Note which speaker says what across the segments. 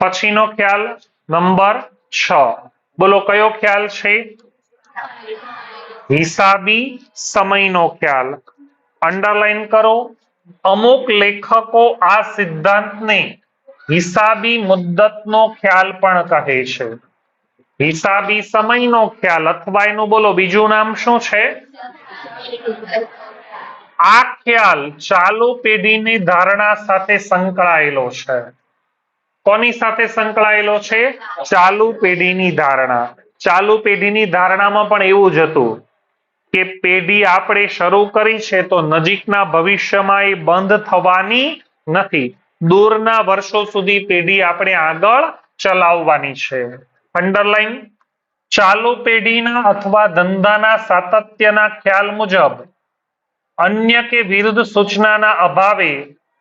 Speaker 1: પછીનો ખ્યાલ નંબર છ. બોલો, કયો ખ્યાલ છે? હિસાબી સમયનો ખ્યાલ. અંડરલાઈન કરો. અમુક લેખકો આ સિદ્ધાંતને હિસાબી મુદ્દતનો ખ્યાલ પણ કહે છે. હિસાબી સમયનો ખ્યાલ અથવા એનું બોલો, બીજું નામ શું છે? આ ખ્યાલ ચાલુ પેઢીની ધારણા સાથે સંકળાયેલો છે. કોની સાથે સંકળાયેલો છે? ચાલુ પેઢીની ધારણા. ચાલુ પેઢીની ધારણામાં પણ એવું જ હતું કે પેઢી આપણે શરૂ કરી છે તો નજીકના ભવિષ્યમાં એ બંધ થવાની નથી. દૂરના વર્ષો સુધી પેઢી આપણે આગળ ચલાવવાની છે. અંડરલાઈન ચાલુ પેઢીના અથવા ધંધાના સાતત્યના ખ્યાલ મુજબ, અન્ય કે વિરુદ્ધ સૂચનાના અભાવે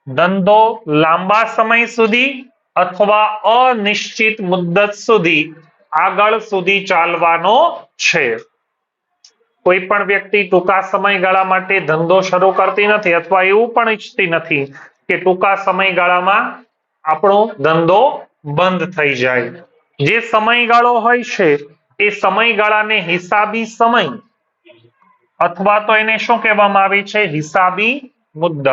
Speaker 1: ધંધો લાંબા સમય સુધી અથવા અનિશ્ચિત મુદ્દત સુધી, આગળ સુધી ચાલવાનો છે. કોઈ પણ વ્યક્તિ ટૂંકા સમયગાળા માટે ધંધો શરૂ કરતી નથી અથવા એવું પણ ઈચ્છતી નથી કે ટૂંકા સમયગાળામાં આપણો ધંધો બંધ થઈ જાય. જે સમયગાળો હોય છે, એ સમયગાળાને હિસાબી સમય અથવા તો એને શું કહેવામાં આવે છે? હિસાબી મુદ્દત.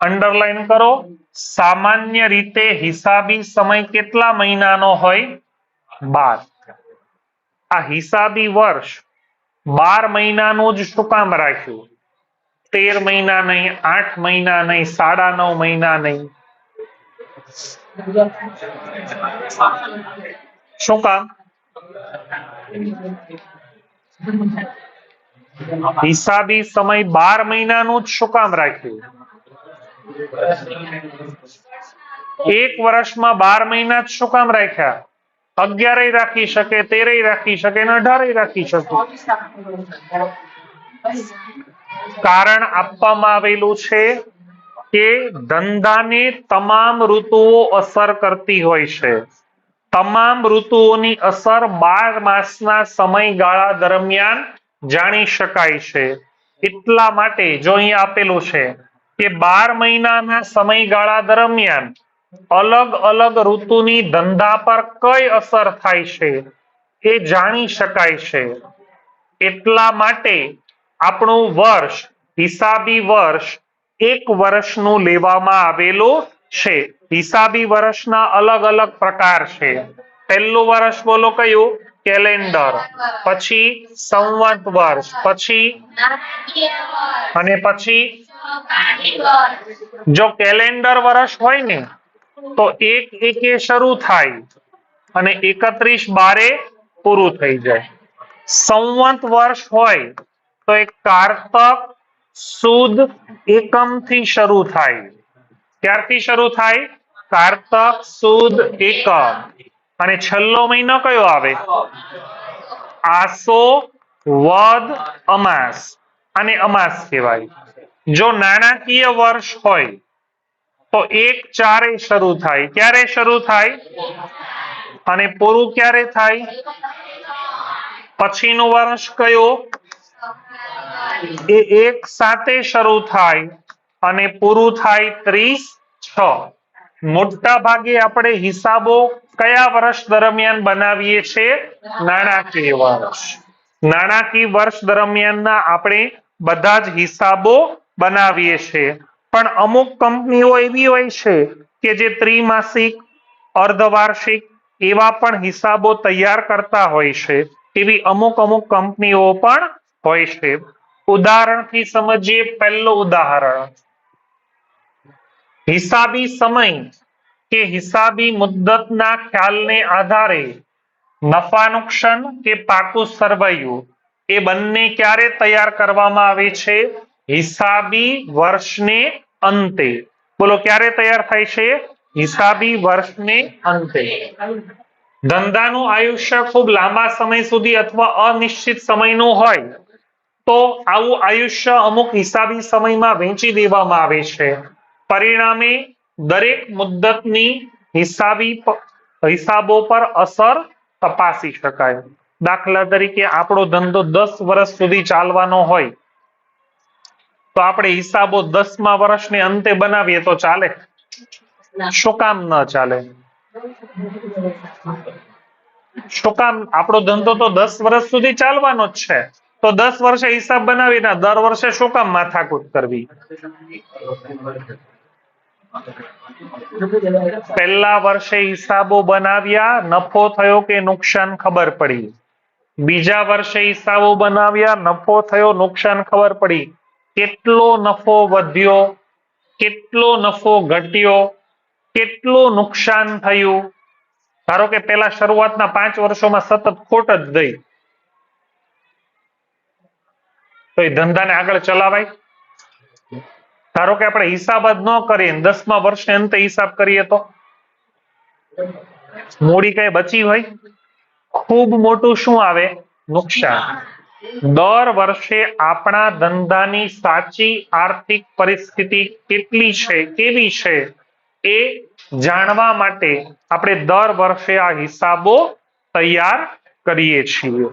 Speaker 1: અંડરલાઈન કરો. સામાન્ય રીતે હિસાબી સમય કેટલા મહિનાનો હોય? બાર. આ હિસાબી વર્ષ બાર મહિનાનું જ શું કામ રાખ્યું? તેર મહિના નહીં, આઠ મહિના નહીં, સાડા નવ મહિના નહીં. શું કામ? હિસાબી સમય બાર મહિનાનું જ શું કામ રાખ્યું? એક વર્ષમાં બાર મહિના જ શું કામ રાખ્યા? અગિયારેય રાખી શકે, તેરેય રાખી શકે ને અઢારેય રાખી શકે. કારણ આપવામાં આવેલું છે કે ધંધાને તમામ ઋતુઓ અસર કરતી હોય છે. તમામ ઋતુઓની અસર બાર માસના સમયગાળા દરમિયાન જાણી શકાય છે. એટલા માટે જો અહીંયા આપેલું છે કે બાર મહિનાના સમયગાળા દરમિયાન અલગ અલગ ઋતુની ધંધા પર કઈ અસર થાય છે એ જાણી શકાય છે. એટલા માટે આપણું વર્ષ, હિસાબી વર્ષ એક વર્ષનું લેવામાં આવેલું છે. હિસાબી વર્ષના અલગ અલગ પ્રકાર છે. પહેલું વર્ષ બોલો કયું? કેલેન્ડર, પછી સંવત વર્ષ, પછી અને પછી જો કેલેન્ડર વર્ષ હોય ને, તો એક એકે શરૂ થાય અને એકત્રીસ બારે પૂરું થઈ જાય. સંવત વર્ષ હોય તો એ કારતક સુદ એકમથી શરૂ થાય. ક્યારથી શરૂ થાય? કારતક સુદ એકમ. અને છેલ્લો મહિનો કયો આવે? આસો વદ અમાસ. અને અમાસ કહેવાય. જો નાણાકીય વર્ષ હોય, તો એક ચારે શરૂ થાય. ક્યારે શરૂ થાય? અને પૂરું ક્યારે થાય? પછીનું વર્ષ કયો? એ એક સાથે શરૂ થાય અને પૂરું થાય ત્રીસ છ. મોટા ભાગે આપણે હિસાબો કયા વર્ષ દરમિયાન બનાવીએ છીએ નાણાકીય વર્ષ. નાણાકીય વર્ષ દરમિયાનના આપણે બધા જ હિસાબો બનાવીએ છીએ પણ અમુક કંપનીઓ એવી હોય છે કે જે ત્રિમાસિક, અર્ધવાર્ષિક એવા પણ હિસાબો તૈયાર કરતા હોય છે. એવી અમુક અમુક કંપનીઓ પણ હોય છે. ઉદાહરણથી સમજીએ પહેલું ઉદાહરણ. હિસાબી સમય કે હિસાબી મુદ્દતના ખ્યાલને આધારે નફા નુકસાન કે પાકું સરવૈયું, એ બંને ક્યારે તૈયાર કરવામાં આવે છે? હિસાબી વર્ષને અંતે. બોલો, ક્યારે તૈયાર થાય છે? હિસાબી વર્ષને અંતે. ધંધાનું આયુષ્ય ખૂબ લાંબા સમય સુધી અથવા અનિશ્ચિત સમયનું હોય, તો આવું આયુષ્ય અમુક હિસાબી સમયમાં વહેંચી દેવામાં આવે છે. પરિણામે દરેક મુદ્દતની હિસાબી હિસાબો પર અસર તપાસી શકાય. દાખલા તરીકે આપણો ધંધો દસ વર્ષ સુધી ચાલવાનો હોય તો આપણે હિસાબો દસમા વર્ષને અંતે બનાવીએ તો ચાલે? શું કામ ન ચાલે? શું કામ? આપણો ધંધો તો દસ વર્ષ સુધી ચાલવાનો જ છે. તો દસ વર્ષે હિસાબ બનાવીને દર વર્ષે શું કામ માથાકૂટ કરવી? પહેલા વર્ષે હિસાબો બનાવ્યા, નફો થયો કે નુકસાન ખબર પડી? બીજા વર્ષે હિસાબો બનાવ્યા, નફો થયો, નુકસાન ખબર પડી? કેટલો નફો વધ્યો? કેટલો નફો ઘટ્યો? કેટલું નુકસાન થયું? ધારો કે પેલા શરૂઆતના પાંચ વર્ષોમાં સતત ખોટ જ ગઈ. તો એ ધંધાને આગળ ચલાવાય? ધારો કે આપણે હિસાબ જ ન કરીએ દસમા વર્ષે અંતે હિસાબ કરીએ તો? મૂડી કઈ બચી હોય? ખૂબ મોટું શું આવે? નુકસાન. દર વર્ષે આપણા ધંધાની સાચી આર્થિક પરિસ્થિતિ કેટલી છે, કેવી છે, એ જાણવા માટે આપણે દર વર્ષે આ હિસાબો તૈયાર કરીએ છીએ.